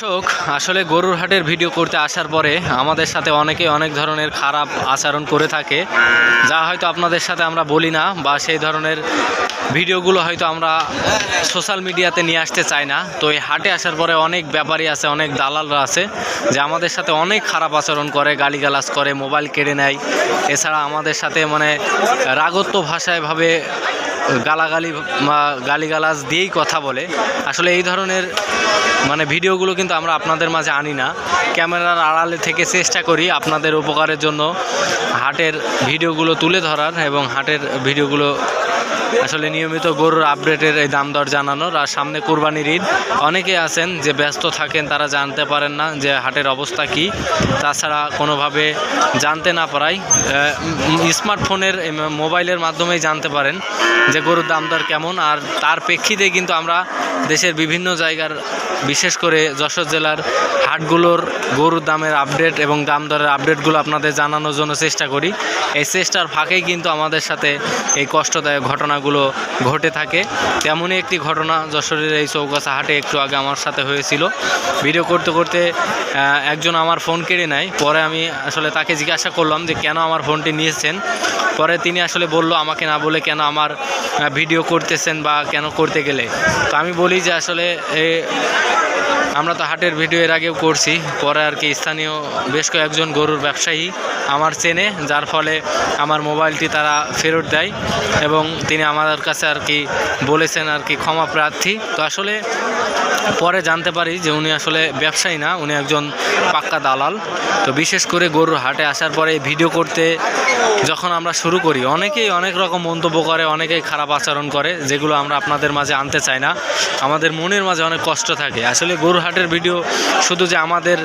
দর্শক, আসলে গরুর হাটের ভিডিও করতে আসার পরে আমাদের সাথে অনেকে অনেক ধরনের খারাপ আচরণ করে থাকে, যা হয়তো আপনাদের সাথে আমরা বলি না বা সেই ধরনের ভিডিওগুলো হয়তো আমরা সোশ্যাল মিডিয়াতে নিয়ে আসতে চাই না। তো এই হাটে আসার পরে অনেক ব্যাপারী আছে, অনেক দালালরা আছে, যে আমাদের সাথে অনেক খারাপ আচরণ করে, গালিগালাজ করে মোবাইল কেড়ে নেয়। এছাড়া আমাদের সাথে মানে রাগত্ব ভাষায় ভাবে গালাগালি গালিগালাজ দিয়েই কথা বলে। আসলে এই ধরনের মানে ভিডিওগুলো কিন্তু আমরা আপনাদের মাঝে আনি না। ক্যামেরার আড়ালে থেকে চেষ্টা করি আপনাদের উপকারের জন্য হাটের ভিডিওগুলো তুলে ধরার এবং হাটের ভিডিওগুলো আসলে নিয়মিত গরুর আপডেটের এই দাম দর জানানোর, আর সামনে কোরবানির ঈদ। অনেকে আছেন যে ব্যস্ত থাকেন, তারা জানতে পারেন না যে হাটের অবস্থা কি। তাছাড়া কোনোভাবে জানতে না পারাই স্মার্টফোনের মোবাইলের মাধ্যমেই জানতে পারেন যে গরুর দাম দর কেমন। আর তার প্রেক্ষিতে কিন্তু আমরা দেশের বিভিন্ন জায়গার, বিশেষ করে যশোর জেলার হাটগুলোর গরুর দামের আপডেট এবং দাম দরের আপডেটগুলো আপনাদের জানানোর জন্য চেষ্টা করি। এই চেষ্টার ফাঁকেই কিন্তু আমাদের সাথে এই কষ্টদায়ক ঘটনাগুলো ঘটে থাকে। তেমনই একটি ঘটনা যশোরের এই চৌকাছা হাটে একটু আগে আমার সাথে হয়েছিল। ভিডিও করতে করতে একজন আমার ফোন কেড়ে নেয়। পরে আমি আসলে তাকে জিজ্ঞাসা করলাম যে, কেন আমার ফোনটি নিয়েছেন? পরে তিনি আসলে বলল, আমাকে না বলে কেন আমার ভিডিও করতেছেন বা কেন করতে গেলে? তো আমি বলি যে আসলে আমরা তো হাটের ভিডিও এর আগেও করছি। পরে আর কি স্থানীয় বেশ কয়েকজন গরুর ব্যবসায়ী আমার চেনে, যার ফলে আমার মোবাইলটি তারা ফেরত দেয় এবং তিনি আমাদের কাছে আর কি বলেছেন আর কি ক্ষমা প্রার্থী। তো আসলে পরে জানতে পারি যে উনি আসলে ব্যবসায়ী না, উনি একজন পাক্কা দালাল। তো বিশেষ করে গরুর হাটে আসার পরে ভিডিও করতে যখন আমরা শুরু করি, অনেকেই অনেক রকম মন্তব্য করে, অনেকেই খারাপ আচরণ করে, যেগুলো আমরা আপনাদের মাঝে আনতে চাই না। আমাদের মনের মাঝে অনেক কষ্ট থাকে। আসলে গরুর হাটের ভিডিও শুধু যে আমাদের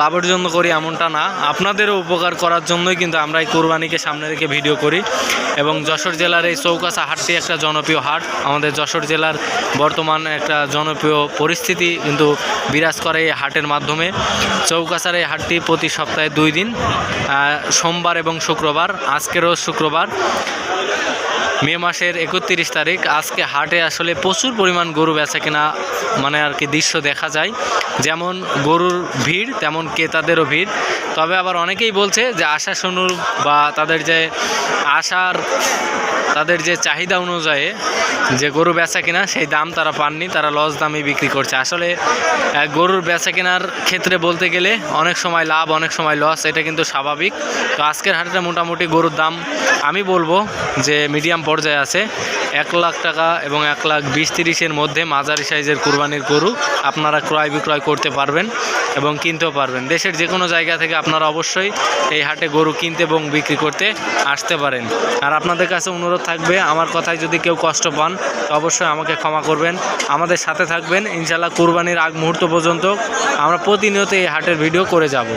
লাভের জন্য করি এমনটা না, আপনাদেরও উপকার করার জন্যই কিন্তু আমরা এই কোরবানিকে সামনে রেখে ভিডিও করি। এবং যশোর জেলার এই চৌকাছা হাটটি একটা জনপ্রিয় হাট। আমাদের যশোর জেলার বর্তমান একটা জনপ্রিয় পরিস্থিতি কিন্তু বিরাজ করে এই হাটের মাধ্যমে। চৌকাছার এই হাটটি প্রতি সপ্তাহে দুই দিন সোমবার এবং শুক্রবার, আজকেরও শুক্রবার। মে মাসের একত্রিশ তারিখ, আজকে হাটে আসলে প্রচুর পরিমাণ গরু বেচা কেনা মানে আর কি দৃশ্য দেখা যায়। যেমন গরুর ভিড়, তেমন ক্রেতাদেরও ভিড়। তবে আবার অনেকেই বলছে যে আশা শুনুর বা তাদের যে আশার, তাদের যে চাহিদা অনুযায়ী যে গরু বেচা কিনা, সেই দাম তারা পাননি, তারা লস দামে বিক্রি করছে। আসলে গরুর বেচা কেনার ক্ষেত্রে বলতে গেলে অনেক সময় লাভ, অনেক সময় লস, এটা কিন্তু স্বাভাবিক। তো আজকের হাটে মোটামুটি গরুর দাম আমি বলব যে মিডিয়াম পর্যায়ে আছে। এক লাখ টাকা এবং এক লাখ বিশ তিরিশের মধ্যে মাঝারি সাইজের কুরবানির গরু আপনারা ক্রয় বিক্রয় করতে পারবেন। এবং কিনতেও পারবেন। দেশের যে কোনো জায়গা থেকে আপনারা অবশ্যই এই হাটে গরু কিনতে এবং বিক্রি করতে আসতে পারেন। আর আপনাদের কাছে অনুরোধ থাকবে, আমার কথায় যদি কেউ কষ্ট পান অবশ্যই আমাকে ক্ষমা করবেন। আমাদের সাথে থাকবেন ইনশাল্লাহ কুরবানির আগ মুহূর্ত পর্যন্ত আমরা প্রতিনিয়ত এই হাটের ভিডিও করে যাব।